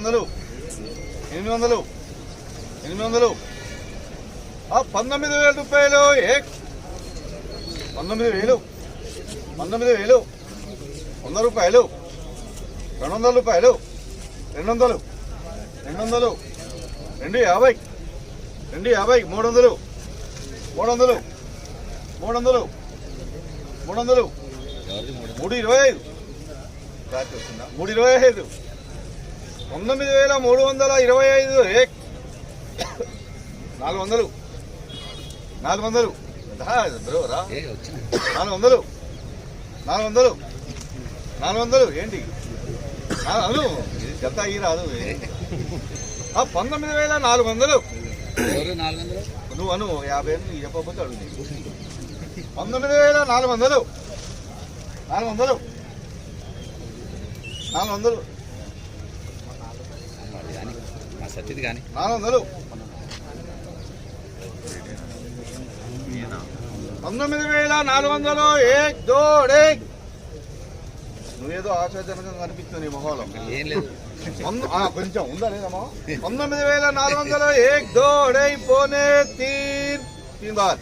వందలు. ఎనిమిది వందలు. ఎనిమిది వందలు. ఆ, పంతొమ్మిది వేల రూపాయలు ఏ? పంతొమ్మిది వేలు. పంతొమ్మిది వేలు. వంద రూపాయలు. రెండు వందల రూపాయలు. రెండు వందలు రెండు వందలు రెండు యాభై. రెండు యాభై. మూడు వందలు మూడు వందలు మూడు వందలు మూడు వందలు మూడు ఇరవై ఐదు మూడు ఇరవై ఐదు. పంతొమ్మిది వేల మూడు వందల ఇరవై ఐదు. నాలుగు వందలు. నాలుగు వందలు. నాలుగు వందలు. నాలుగు వందలు. నాలుగు వందలు. ఏంటి? అను జత అయ్యి రాదు. పంతొమ్మిది వేల నాలుగు వందలు. నువ్వు అను యాభై అని చెప్పకపోతే అడుగు. పంతొమ్మిది వేల నాలుగు వందలు. నాలుగు వందలు. నాలుగు వందలు. సత్యది కానీ. పంతొమ్మిది వేల నాలుగు వందలు ఏక్ దోడ్ ఏక్ నువ్వేదో ఆశాజనకంగా కనిపిస్తుంది నీ మొహంలో. ఏం లేదు. కొంచెం ఉందా లేదమ్మా? పంతొమ్మిది వేల నాలుగు వందలు ఏక్ దోడ్ పోనే తీన్ తీన్ బార్